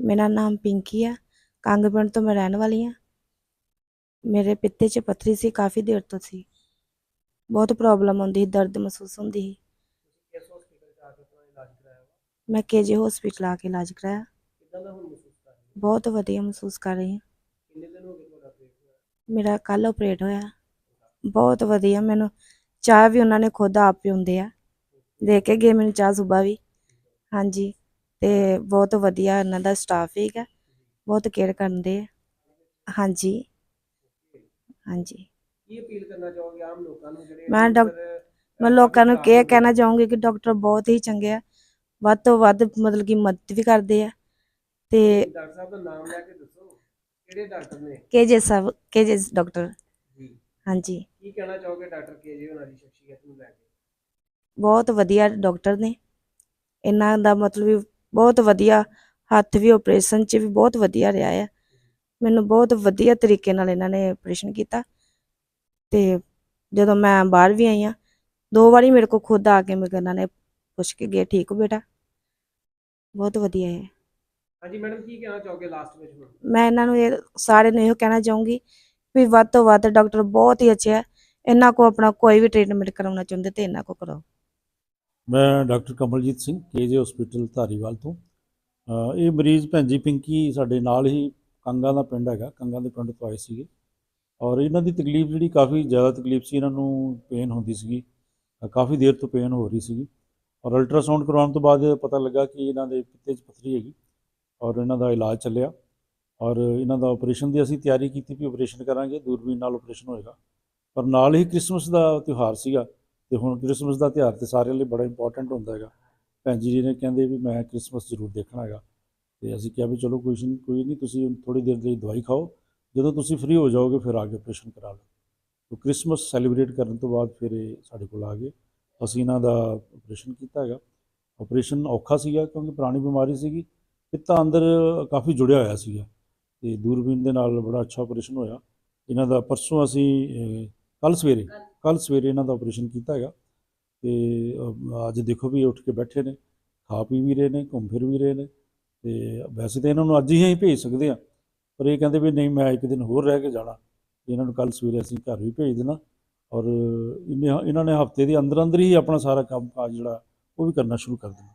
ਮੇਰਾ ਨਾਮ ਪਿੰਕੀ ਆ, ਕੰਗ ਪਿੰਡ ਤੋਂ ਮੈਂ ਰਹਿਣ ਵਾਲੀ ਆ। ਮੇਰੇ ਪਿੱਤੇ 'ਚ ਪੱਥਰੀ ਸੀ, ਕਾਫੀ ਦੇਰ ਤੋਂ ਸੀ। ਬਹੁਤ ਪ੍ਰੋਬਲਮ ਆਉਂਦੀ ਸੀ, ਦਰਦ ਮਹਿਸੂਸ ਹੁੰਦੀ ਸੀ। ਕਿਸ ਹਸਪੀਟਲ ਚ ਕੇ ਆਪਣਾ ਇਲਾਜ ਕਰਾਇਆ ਵਾ ਮੈਂ ਕੇਜੀ ਹਸਪੀਟਲ ਆ ਕੇ ਇਲਾਜ ਕਰਾਇਆ। ਕਿੱਦਾਂ ਦਾ ਹੁਣ ਮਹਿਸੂਸ ਕਰ ਰਹੇ ਹੋ ਬਹੁਤ ਵਧੀਆ ਮਹਿਸੂਸ ਕਰ ਰਹੀ ਹਾਂ। ਕਿੰਨੇ ਦਿਨ ਹੋ ਗਏ ਤੁਹਾਡਾ ਆਪਰੇਟ ਹੋਇਆ ਮੇਰਾ ਕੱਲ ਆਪਰੇਟ ਹੋਇਆ। ਬਹੁਤ ਵਧੀਆ, ਮੈਨੂੰ ਚਾਹ ਵੀ ਉਹਨਾਂ ਨੇ ਖੁਦ ਆਪ ਪਿਉਂਦੇ ਆ। ਦੇ ਕੇ ਗਏ, ਮੈਨੂੰ ਚਾਹ ਸੁਬਾਹ ਵੀ। ਹਾਂਜੀ। ਤੇ ਬਹੁਤ ਵਧੀਆ ਇਹਨਾਂ ਦਾ ਸਟਾਫ ਹੈਗਾ ਬਹੁਤ ਕੇਅਰ ਕਰਦੇ ਆ। ਹਾਂਜੀ। ਹਾਂਜੀ। ਕੀ ਅਪੀਲ ਕਰਨਾ ਚਾਹੋਗੇ ਆਮ ਲੋਕਾਂ ਨੂੰ ਜਿਹੜੇ ਮੈਂ ਡਾਕ- ਡਾਕਟਰ, ਮੈਂ ਲੋਕਾਂ ਨੂੰ ਇਹ ਕਹਿਣਾ ਚਾਹੂੰਗੀ ਕਿ ਡਾਕਟਰ ਬਹੁਤ ਹੀ ਚੰਗੇ ਆ। ਵੱਧ ਤੋਂ ਵੱਧ ਮਤਲਬ ਕਿ ਮਦਦ ਵੀ ਕਰਦੇ ਆ। ਤੇ ਡਾਕਟਰ ਸਾਹਿਬ ਦਾ ਨਾਮ ਲੈ ਕੇ ਦੱਸੋ। ਕਿਹੜੇ ਡਾਕਟਰ ਨੇ? ਕੇਜੇ ਸਾਹਿਬ ਕੇਜੇ ਡਾਕਟਰ ਜੀ। ਹਾਂਜੀ। ਕੀ ਕਹਿਣਾ ਚਾਹੋਗੇ ਡਾਕਟਰ ਕੇਜੀ ਹੋਣਾ ਦੀ ਸ਼ਖਸੀਅਤ ਨੂੰ ਲੈ ਕੇ? ਬਹੁਤ ਵਧੀਆ ਡਾਕਟਰ ਨੇ। ਇਹਨਾਂ ਦਾ ਮਤਲਬ ਵੀ ਬਹੁਤ ਵਧੀਆ ਹੱਥ ਵੀ ਆਪਰੇਸ਼ਨ 'ਚ ਵੀ ਬਹੁਤ ਵਧੀਆ ਰਿਹਾ ਆ। ਮੈਨੂੰ ਬਹੁਤ ਵਧੀਆ ਤਰੀਕੇ ਨਾਲ ਇਹਨਾਂ ਨੇ ਆਪਰੇਸ਼ਨ ਕੀਤਾ। ਤੇ ਜਦੋਂ ਮੈਂ ਬਾਹਰ ਵੀ ਆਈ ਆ ਦੋ ਵਾਰੀ ਮੇਰੇ ਕੋਲ ਖੁਦ ਆ ਕੇ ਮੇਰੇ ਇਹਨਾਂ ਨੇ ਪੁੱਛ ਕੇ ਗਏ ਠੀਕ ਹੋ ਬੇਟਾ? ਬਹੁਤ ਵਧੀਆ ਹੈ। ਹਾਂਜੀ ਮੈਡਮ ਕੀ ਕਹਿਣਾ ਚਾਹੋਗੇ ਲਾਸਟ ਵਿੱਚ ਹੁਣ? ਮੈਂ ਇਹਨਾਂ ਨੂੰ ਇਹ ਸਾਰੇ ਨੂੰ ਇਹੋ ਕਹਿਣਾ ਚਾਹੂੰਗੀ ਵੀ ਵੱਧ ਤੋਂ ਵੱਧ ਡਾਕਟਰ ਬਹੁਤ ਹੀ ਅੱਛੇ ਆ। ਇਹਨਾਂ ਕੋ ਆਪਣਾ ਕੋਈ ਵੀ ਟ੍ਰੀਟਮੈਂਟ ਕਰਾਉਣਾ ਚਾਹੁੰਦੇ ਤੇ ਇਹਨਾਂ ਕੋ ਕਰੋ ਮੈਂ doctor Kamaljit Singh, KJ hospital Dhariwal ਤੋਂ। ਇਹ ਮਰੀਜ਼ ਭੈਣ ਜੀ ਪਿੰਕੀ ਸਾਡੇ ਨਾਲ ਹੀ ਕੰਗਾ ਦਾ ਪਿੰਡ ਹੈਗਾ, ਕੰਗਾ ਦੇ ਪਿੰਡ ਤੋਂ ਆਏ ਸੀਗੇ। ਔਰ ਇਹਨਾਂ ਦੀ ਤਕਲੀਫ ਜਿਹੜੀ ਕਾਫੀ ਜ਼ਿਆਦਾ ਤਕਲੀਫ ਸੀ, ਇਹਨਾਂ ਨੂੰ ਪੇਨ ਹੁੰਦੀ ਸੀਗੀ, ਕਾਫੀ ਦੇਰ ਤੋਂ ਪੇਨ ਹੋ ਰਹੀ ਸੀਗੀ। ਔਰ ਅਲਟਰਾਸਾਊਂਡ ਕਰਵਾਉਣ ਤੋਂ ਬਾਅਦ ਪਤਾ ਲੱਗਾ ਕਿ ਇਹਨਾਂ ਦੇ ਪਿੱਤੇ 'ਚ ਪੱਥਰੀ ਹੈਗੀ ਔਰ ਇਹਨਾਂ ਦਾ ਇਲਾਜ ਚੱਲਿਆ। ਔਰ ਇਹਨਾਂ ਦਾ ਆਪਰੇਸ਼ਨ ਦੀ ਅਸੀਂ ਤਿਆਰੀ ਕੀਤੀ ਵੀ ਆਪਰੇਸ਼ਨ ਕਰਾਂਗੇ, ਦੂਰਬੀਨ ਨਾਲ ਆਪਰੇਸ਼ਨ ਹੋਏਗਾ। ਪਰ ਨਾਲ ਹੀ ਕ੍ਰਿਸਮਸ ਦਾ ਤਿਉਹਾਰ ਸੀਗਾ ਤੇ ਹੁਣ ਕ੍ਰਿਸਮਸ ਦਾ ਤਿਉਹਾਰ ਤੇ ਸਾਰਿਆਂ ਲਈ ਬੜਾ ਇੰਪੋਰਟੈਂਟ ਹੁੰਦਾ ਹੈਗਾ। ਭੈਣ ਜੀ ਜੀ ਨੇ ਕਹਿੰਦੇ ਵੀ ਮੈਂ ਕ੍ਰਿਸਮਸ ਜ਼ਰੂਰ ਦੇਖਣਾ ਹੈਗਾ। ਤੇ ਅਸੀਂ ਕਿਹਾ ਵੀ ਚਲੋ ਕੋਈ ਨਹੀਂ ਕੋਈ ਨਹੀਂ ਤੁਸੀਂ ਥੋੜੀ ਦੇਰ ਲਈ ਦਵਾਈ ਖਾਓ। ਜਦੋਂ ਤੁਸੀਂ ਫ੍ਰੀ ਹੋ ਜਾਓਗੇ ਫਿਰ ਆ ਕੇ ਆਪਰੇਸ਼ਨ ਕਰਾ ਲਓ। ਤਾਂ ਕ੍ਰਿਸਮਸ ਸੈਲੀਬ੍ਰੇਟ ਕਰਨ ਤੋਂ ਬਾਅਦ ਫਿਰ ਇਹ ਸਾਡੇ ਕੋਲ ਆ ਗਏ। ਅਸੀਂ ਇਹਨਾਂ ਦਾ ਆਪਰੇਸ਼ਨ ਕੀਤਾ ਹੈਗਾ। ਆਪਰੇਸ਼ਨ ਔਖਾ ਸੀਗਾ ਕਿਉਂਕਿ ਪੁਰਾਣੀ ਬਿਮਾਰੀ ਸੀਗੀ ਪਿੱਤਾ ਅੰਦਰ ਕਾਫੀ ਜੁੜਿਆ ਹੋਇਆ ਸੀਗਾ। ਤੇ ਦੂਰਬੀਨ ਦੇ ਨਾਲ ਬੜਾ ਅੱਛਾ ਆਪਰੇਸ਼ਨ ਹੋਇਆ। ਇਹਨਾਂ ਦਾ ਪਰਸੋਂ ਅਸੀਂ ਕੱਲ ਸਵੇਰੇ ਕੱਲ ਸਵੇਰੇ ਇਹਨਾਂ ਦਾ ਆਪਰੇਸ਼ਨ ਕੀਤਾ ਹੈਗਾ ਤੇ ਅੱਜ ਦੇਖੋ ਵੀ ਇਹ ਉੱਠ ਕੇ ਬੈਠੇ ਨੇ, ਖਾ ਪੀ ਵੀ ਰਹੇ ਨੇ, ਘੁੰਮ ਫਿਰ ਵੀ ਰਹੇ ਨੇ ਤੇ ਵੈਸੇ ਤਾਂ ਇਹਨਾਂ ਨੂੰ ਅੱਜ ਹੀ ਅਸੀਂ ਭੇਜ ਸਕਦੇ ਆ ਪਰ ਇਹ ਕਹਿੰਦੇ ਵੀ ਨਹੀਂ ਮੈਂ ਇੱਕ ਦਿਨ ਹੋਰ ਰਹਿ ਕੇ ਜਾਣਾ, ਇਹਨਾਂ ਨੂੰ ਕੱਲ ਸਵੇਰੇ ਅਸੀਂ ਘਰ ਵੀ ਭੇਜ ਦੇਣਾ ਔਰ ਇਹਨੇ, ਇਹਨਾਂ ਨੇ ਹਫ਼ਤੇ ਦੇ ਅੰਦਰ ਅੰਦਰ ਹੀ ਆਪਣਾ ਸਾਰਾ ਕੰਮ ਕਾਜ ਜਿਹੜਾ ਉਹ ਵੀ ਕਰਨਾ ਸ਼ੁਰੂ ਕਰ ਦੇਣਾ।